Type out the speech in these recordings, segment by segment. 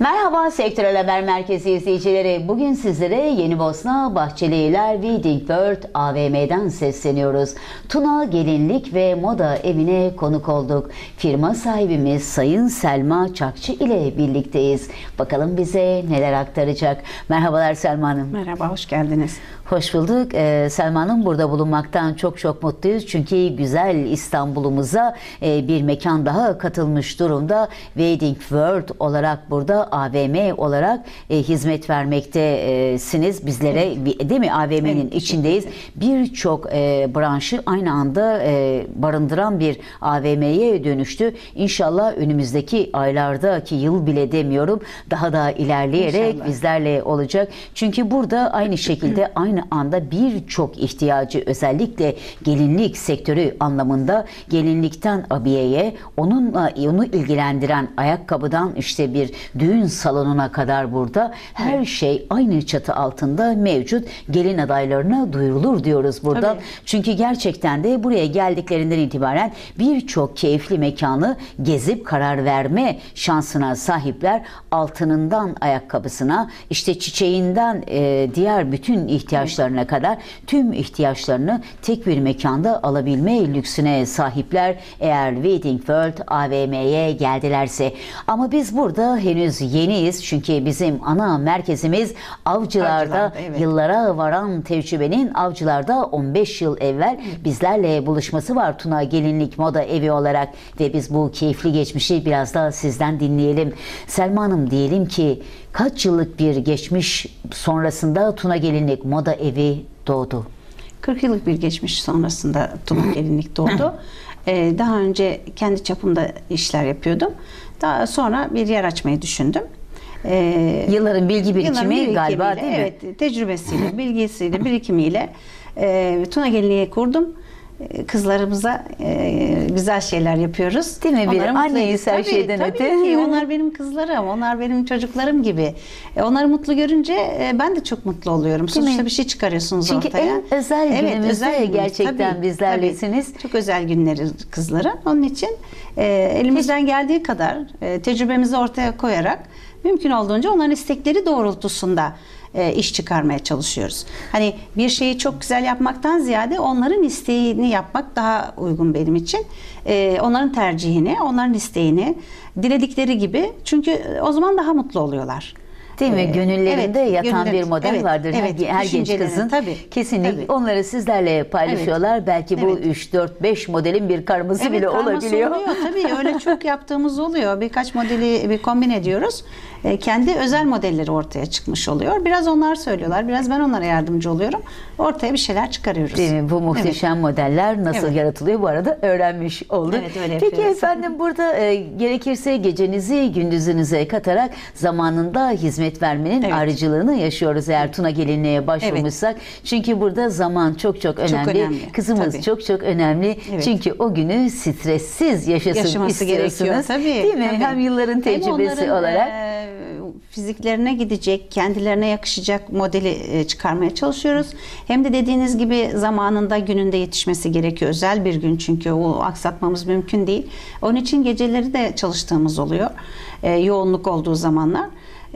Merhaba Sektörel Haber Merkezi izleyicileri. Bugün sizlere Yeni Bosna Bahçelievler Wedding World AVM'den sesleniyoruz. Tuna Gelinlik ve Moda Evine konuk olduk. Firma sahibimiz Sayın Selma Çakçı ile birlikteyiz. Bakalım bize neler aktaracak. Merhabalar Selma Hanım. Merhaba, hoş geldiniz. Hoş bulduk. Ee, Selma Hanım burada bulunmaktan çok çok mutluyuz. Çünkü güzel İstanbul'umuza e, bir mekan daha katılmış durumda. Wedding World olarak burada AVM olarak e, hizmet vermektesiniz bizlere. Değil mi? AVM'nin Evet, içindeyiz. Birçok e, branşı aynı anda e, barındıran bir AVM'ye dönüştü. İnşallah önümüzdeki aylardaki yıl bile demiyorum daha da ilerleyerek İnşallah. bizlerle olacak. Çünkü burada aynı şekilde aynı anda birçok ihtiyacı özellikle gelinlik sektörü anlamında gelinlikten abiyeye onunla onu ilgilendiren ayakkabıdan işte bir düğün salonuna kadar burada her şey aynı çatı altında mevcut. Gelin adaylarına duyurulur diyoruz burada. Tabii. Çünkü gerçekten de buraya geldiklerinden itibaren birçok keyifli mekanı gezip karar verme şansına sahipler. Altınından ayakkabısına, işte çiçeğinden e, diğer bütün ihtiyaçlarına kadar tüm ihtiyaçlarını tek bir mekanda alabilme lüksüne sahipler. Eğer Wedding World AVM'ye geldilerse. Ama biz burada henüz yeniyiz. Çünkü bizim ana merkezimiz avcılarda Avcılarda, evet. yıllara varan tecrübenin avcılarda 15 yıl evvel bizlerle buluşması var Tuna Gelinlik Moda Evi olarak ve biz bu keyifli geçmişi biraz daha sizden dinleyelim. Selma Hanım diyelim ki kaç yıllık bir geçmiş sonrasında Tuna Gelinlik Moda Evi doğdu? 40 yıllık bir geçmiş sonrasında Tuna Gelinlik doğdu. Ee, daha önce kendi çapımda işler yapıyordum. Daha sonra bir yer açmayı düşündüm. Ee, Yılların bilgi birikimi yılların birikimiyle, galiba değil mi? Evet, tecrübesiyle, bilgisiyle, birikimiyle e, Tuna Gelinliği kurdum. Kızlarımıza e, güzel şeyler yapıyoruz. Değil mi? Bir anneyiz her Tabii, şeyden tabii öte. ki. Onlar benim kızlarım, onlar benim çocuklarım gibi. E, onları mutlu görünce e, ben de çok mutlu oluyorum. Değil mi? Sonuçta bir şey çıkarıyorsunuz Çünkü ortaya. en özel günümüzde günümüz. gerçekten bizlerlesiniz. Çok özel günleri kızlara. Onun için e, elimizden geldiği kadar e, tecrübemizi ortaya koyarak mümkün olduğunca onların istekleri doğrultusunda e, iş çıkarmaya çalışıyoruz. Hani bir şeyi çok güzel yapmaktan ziyade onların isteğini yapmak daha uygun benim için. E, onların tercihini, onların isteğini diledikleri gibi çünkü o zaman daha mutlu oluyorlar. Değil mi? Ee, Gönüllerinde evet, yatan gönüller- bir model evet, vardır. Evet, her, genç kızın tabii, kesinlikle tabii. onları sizlerle paylaşıyorlar. Belki bu Evet. 3 4 5 modelin bir karması Evet, bile karması olabiliyor. oluyor tabii öyle çok yaptığımız oluyor. Birkaç modeli bir kombin ediyoruz. E, kendi özel modelleri ortaya çıkmış oluyor. Biraz onlar söylüyorlar, biraz ben onlara yardımcı oluyorum. Ortaya bir şeyler çıkarıyoruz. Değil mi? Bu muhteşem modeller nasıl Evet. yaratılıyor bu arada öğrenmiş olduk. Evet, öyle Peki yapıyoruz. efendim burada e, gerekirse gecenizi gündüzünüze katarak zamanında hizmet vermenin Evet. ayrıcalığını yaşıyoruz eğer Tuna Gelinliğe başvurmuşsak. Çünkü burada zaman çok çok önemli. önemli, Kızımız tabii. çok çok önemli. Evet. Çünkü o günü stressiz yaşasın Yaşaması istiyorsunuz. tabii. Değil mi? tabii. Hem yılların Hem tecrübesi onların, olarak. e, fiziklerine gidecek, kendilerine yakışacak modeli e, çıkarmaya çalışıyoruz. Hem de dediğiniz gibi zamanında gününde yetişmesi gerekiyor. Özel bir gün çünkü o aksatmamız mümkün değil. Onun için geceleri de çalıştığımız oluyor. E, yoğunluk olduğu zamanlar.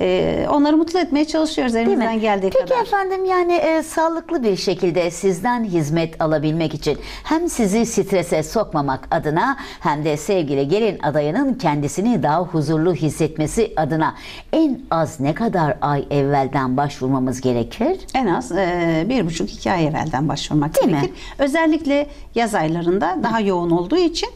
E, onları mutlu etmeye çalışıyoruz mi? elimizden geldiği Peki kadar. efendim yani e, sağlıklı bir şekilde sizden hizmet alabilmek için hem sizi strese sokmamak adına hem de sevgili gelin adayının kendisini daha huzurlu hissetmesi adına en az ne kadar ay evvelden başvurmamız gerekir? En az e, bir buçuk iki ay evvelden başvurmak Değil mi? gerekir. Özellikle yaz aylarında daha yoğun olduğu için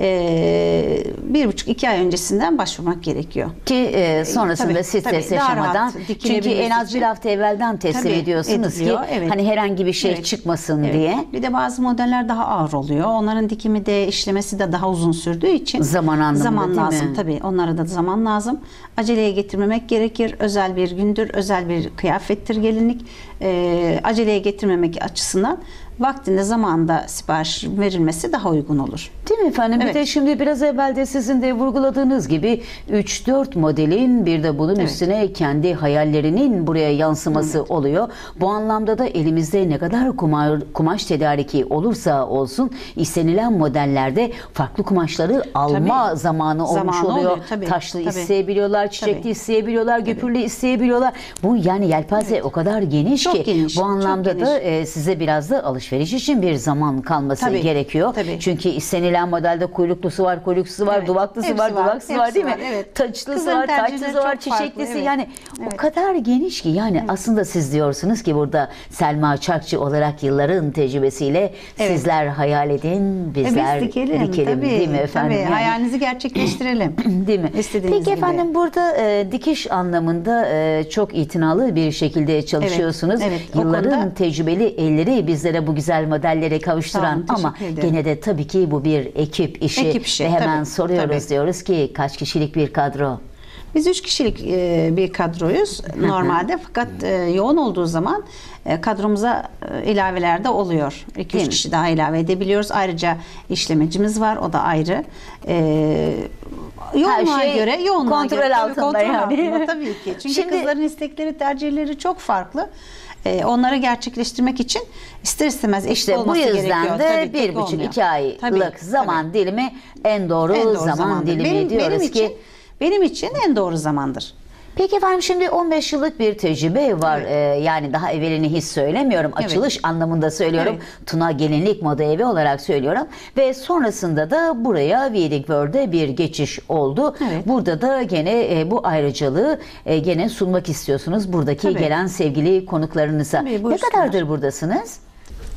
e, bir buçuk iki ay öncesinden başvurmak gerekiyor. Ki e, sonrasında tabii, stres tabii, yaşamadan rahat çünkü en az bir hafta evvelden teslim Tabii, ediyorsunuz ediliyor, ki evet. hani herhangi bir şey Evet. çıkmasın Evet. diye. Bir de bazı modeller daha ağır oluyor. Onların dikimi de işlemesi de daha uzun sürdüğü için Zaman anlamında zaman lazım mi? tabii. Onlara da zaman lazım. Aceleye getirmemek gerekir. Özel bir gündür, özel bir kıyafettir gelinlik. Ee, aceleye getirmemek açısından vaktinde zamanında sipariş verilmesi daha uygun olur. Değil mi efendim? Bir Evet. de şimdi biraz evvel de sizin de vurguladığınız gibi 3-4 modelin bir de bunun Evet. üstüne kendi hayallerinin buraya yansıması oluyor. Bu anlamda da elimizde ne kadar kumaş, kumaş tedariki olursa olsun istenilen modellerde farklı kumaşları alma Tabii. zamanı olmuş Zamanı oluyor. oluyor, tabii, Taşlı tabii. isteyebiliyorlar, çiçekli Tabii. isteyebiliyorlar, güpürlü isteyebiliyorlar. Bu yani yelpaze o kadar geniş Çok ki geniş, bu anlamda da geniş. e, size biraz da alışveriş için bir zaman kalması Tabii, gerekiyor. tabii. Çünkü istenilen modelde kuyruklusu var, kuyruksuzu var, Evet, duvaklısı hepsi var, var, duvaksız var hepsi değil mi? var, evet. Taçlısı Kızların var, taçlısı var, çiçeklisi evet. yani o Evet. kadar geniş ki yani aslında siz diyorsunuz ki burada Selma Çakçı olarak yılların tecrübesiyle Evet. sizler hayal edin, E, bizler biz dikelim, tabii, değil mi efendim? Tabii, Yani- hayalinizi gerçekleştirelim. Değil mi? İstediğiniz Peki gibi. efendim burada e, dikiş anlamında e, çok itinalı bir şekilde çalışıyorsunuz. evet, o Yılların konuda- tecrübeli elleri bizlere bu güzel modellere kavuşturan olun, ama gene de tabii ki bu bir ekip işi Ekip işi, ve hemen tabii, soruyoruz tabii. diyoruz ki kaç kişilik bir kadro? Biz üç kişilik e, bir kadroyuz normalde fakat e, yoğun olduğu zaman e, kadromuza ilaveler de oluyor. 2 Değil üç mi? kişi daha ilave edebiliyoruz. Ayrıca işlemecimiz var. O da ayrı. E, yoğunluğa şey göre yoğunluğa kontrol göre, tabii altında kontrol yani. altında tabii ki. Çünkü Şimdi- kızların istekleri, tercihleri çok farklı. E, onları gerçekleştirmek için ister istemez eşit İşte bu olması yüzden gerekiyor. de Tabii, bir buçuk olmuyor. iki aylık Tabii, zaman tabii. dilimi en doğru, En doğru zaman zamandır. dilimi benim, diyoruz benim ki. için benim için en doğru zamandır. Peki efendim şimdi 15 yıllık bir tecrübe var. Ee, yani daha evvelini hiç söylemiyorum. Evet. Açılış anlamında söylüyorum. Evet. Tuna Gelinlik Moda Evi olarak söylüyorum. Ve sonrasında da buraya Vedic World'e bir geçiş oldu. Evet. Burada da gene e, bu ayrıcalığı e, gene sunmak istiyorsunuz buradaki Tabii. gelen sevgili konuklarınıza. Tabii, ne kadardır buradasınız?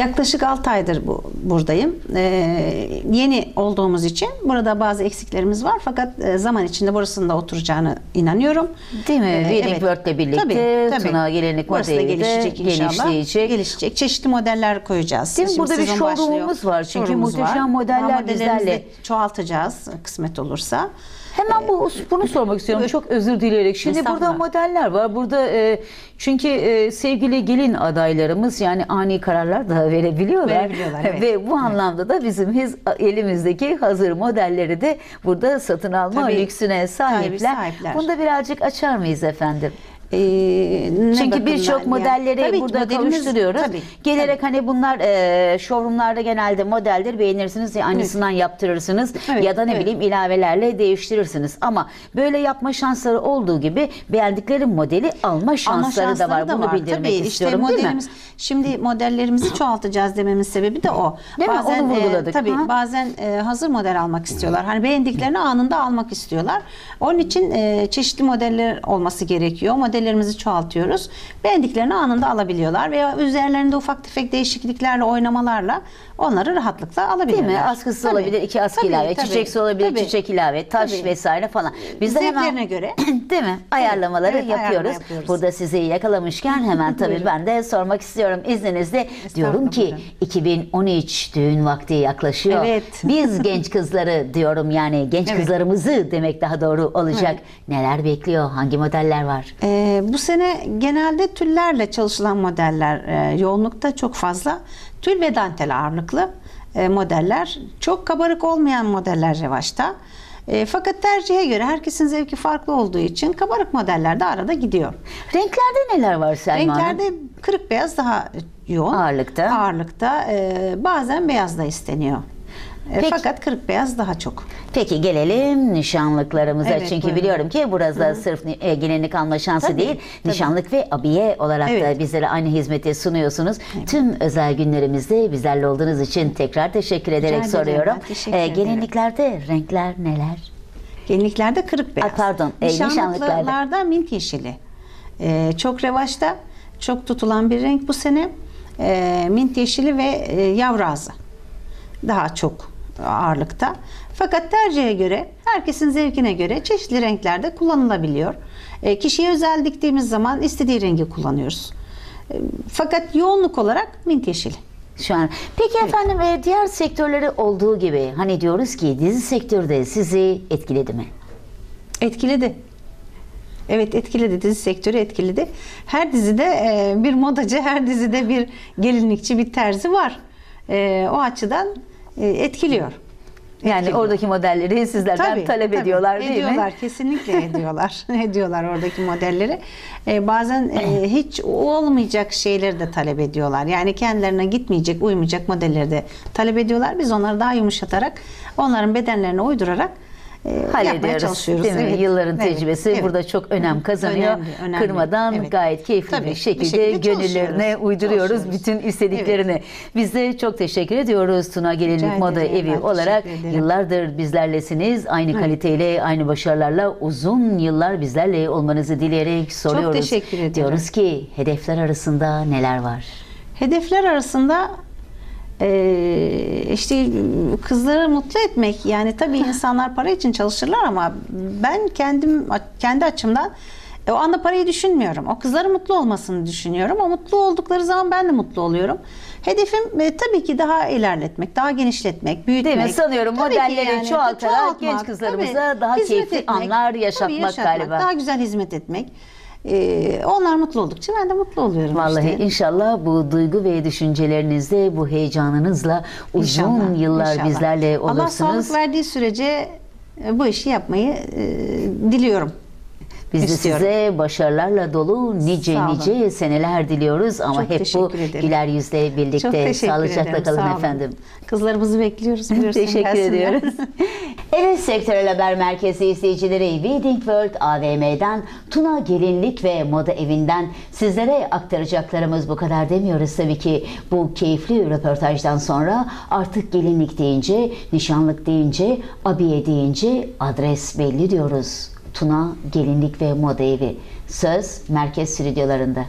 Yaklaşık 6 aydır bu, buradayım. Ee, yeni olduğumuz için burada bazı eksiklerimiz var fakat e, zaman içinde burasının da oturacağını inanıyorum. Değil mi? Ee, Vedic evet. World'le birlikte Tabii, tabii. Tuna Gelinlik Burası da gelişecek inşallah. genişleyecek. Gelişecek. Çeşitli modeller koyacağız. Değil mi? Şimdi Burada bir showroom'umuz var çünkü muhteşem var. modeller Daha bizlerle. çoğaltacağız kısmet olursa. Hemen bu bunu sormak istiyorum. Çok özür dileyerek. Şimdi burada modeller var. Burada e, çünkü e, sevgili gelin adaylarımız yani ani kararlar da verebiliyorlar. Verebiliyorlar, evet. Ve bu anlamda da bizim his, elimizdeki hazır modelleri de burada satın alma Tabii. lüksüne sahipler. Sahipler. Bunu da birazcık açar mıyız efendim? Ne Çünkü birçok yani? modelleri ki burada modelimiz- kavuşturuyoruz. tabii, Gelerek tabii. hani bunlar e, showroomlarda genelde modeldir beğenirsiniz ya aynısından yaptırırsınız Evet, ya da ne evet. bileyim ilavelerle değiştirirsiniz. Ama böyle yapma şansları olduğu gibi beğendikleri modeli alma şansları, Alma da var. şansları Bunu bildirmek Tabii, işte istiyorum değil mi? modelimiz, Şimdi modellerimizi çoğaltacağız dememin sebebi de o. Değil mi? bazen, Onu e, vurguladık. tabii Ha. bazen e, hazır model almak istiyorlar. Hani beğendiklerini anında almak istiyorlar. Onun için e, çeşitli modeller olması gerekiyor. Modellerimizi çoğaltıyoruz. Beğendiklerini anında alabiliyorlar veya üzerlerinde ufak tefek değişikliklerle oynamalarla onları rahatlıkla Değil alabilirler. mi? Askısı Tabii, olabilir, iki askı tabii, ilave, tabii, çiçeksi olabilir, tabii. çiçek ilave, taş Tabii. vesaire falan. Biz de hemen göre. değil mi? Ayarlamaları Evet, ayarlama yapıyoruz. yapıyoruz. Burada sizi yakalamışken hemen tabii ben de sormak istiyorum izninizle. Diyorum ki buyurun. 2013 düğün vakti yaklaşıyor. Evet. Biz genç kızları diyorum yani genç Evet. kızlarımızı demek daha doğru olacak. Neler bekliyor? Hangi modeller var? Ee, bu sene genelde tüllerle çalışılan modeller e, yoğunlukta çok fazla. Tül ve dantel ağırlıklı e, modeller. Çok kabarık olmayan modeller revaçta. E, fakat tercihe göre herkesin zevki farklı olduğu için kabarık modeller de arada gidiyor. Renklerde neler var Selma Hanım? Renklerde kırık beyaz daha yoğun. Ağırlıkta. Ağırlıkta. e, bazen beyaz da isteniyor. E, Peki. fakat kırık beyaz daha çok. Peki gelelim nişanlıklarımıza. Evet, Çünkü buyurun. biliyorum ki burada sırf ni- e, gelinlik alma şansı Tabii, değil, tabii. nişanlık ve abiye olarak da Evet. bizlere aynı hizmeti sunuyorsunuz. Tüm özel günlerimizde bizlerle olduğunuz için tekrar teşekkür ederek ederim, soruyorum. ben teşekkür ederim. gelinliklerde renkler neler? Gelinliklerde kırık beyaz. Ay, pardon, e. Nişanlıklarda mint yeşili. E, çok revaçta, çok tutulan bir renk bu sene. E, mint yeşili ve e, yavru ağzı. Daha çok ağırlıkta. Fakat tercihe göre, herkesin zevkine göre çeşitli renklerde kullanılabiliyor. E, kişiye özel diktiğimiz zaman istediği rengi kullanıyoruz. E, fakat yoğunluk olarak mint yeşili. Şu an. Peki efendim e, diğer sektörleri olduğu gibi hani diyoruz ki dizi sektörü de sizi etkiledi mi? Etkiledi. Evet etkiledi. Dizi sektörü etkiledi. Her dizide e, bir modacı, her dizide bir gelinlikçi, bir terzi var. e, o açıdan etkiliyor. Yani Etkiliyor. oradaki modelleri sizlerden Tabii, talep tabii. ediyorlar değil ediyorlar, mi? kesinlikle ediyorlar. ediyorlar oradaki modelleri. Ee, bazen e, hiç olmayacak şeyleri de talep ediyorlar. Yani kendilerine gitmeyecek, uymayacak modelleri de talep ediyorlar. Biz onları daha yumuşatarak, onların bedenlerine uydurarak e, Hallediyoruz. çalışıyoruz. Değil mi? Evet, Yılların evet, tecrübesi evet. burada çok önem kazanıyor. Önemli, önemli. Kırmadan Evet. gayet keyifli Tabii, bir bir şekilde, şekilde gönüllerine uyduruyoruz bütün istediklerini. Biz de çok teşekkür ediyoruz Tuna Gelinlik Moda Evi olarak. Yıllardır bizlerlesiniz. Aynı kaliteyle, aynı başarılarla uzun yıllar bizlerle olmanızı dileyerek soruyoruz. teşekkür ederim. Diyoruz ki hedefler arasında neler var? Hedefler arasında eee, işte kızları mutlu etmek yani tabii insanlar para için çalışırlar ama ben kendim kendi açımdan e, o anda parayı düşünmüyorum. O kızların mutlu olmasını düşünüyorum. O mutlu oldukları zaman ben de mutlu oluyorum. Hedefim e, tabii ki daha ilerletmek, daha genişletmek, büyütmek. Değil mi? Sanıyorum Tabii modelleri çoğaltarak genç kızlarımıza daha hizmet keyifli anlar tabii yaşatmak galiba. Daha güzel hizmet etmek. Ee, onlar mutlu oldukça ben de mutlu oluyorum. Vallahi işte. inşallah bu duygu ve düşüncelerinizle, bu heyecanınızla uzun İnşallah, yıllar inşallah. bizlerle Allah olursunuz. sağlık verdiği sürece bu işi yapmayı e, diliyorum. Biz de istiyorum. size başarılarla dolu nice nice seneler diliyoruz ama Çok hep bu ederim. güler yüzle birlikte sağlıcakla ederim. kalın sağ olun. efendim. Kızlarımızı bekliyoruz. buyursun Teşekkür ediyoruz. evet Sektörel Haber Merkezi izleyicileri Wedding World AVM'den Tuna Gelinlik ve Moda Evi'nden sizlere aktaracaklarımız bu kadar demiyoruz tabii ki bu keyifli röportajdan sonra artık gelinlik deyince, nişanlık deyince, abiye deyince adres belli diyoruz. Tuna Gelinlik ve Moda Evi. Söz merkez stüdyolarında.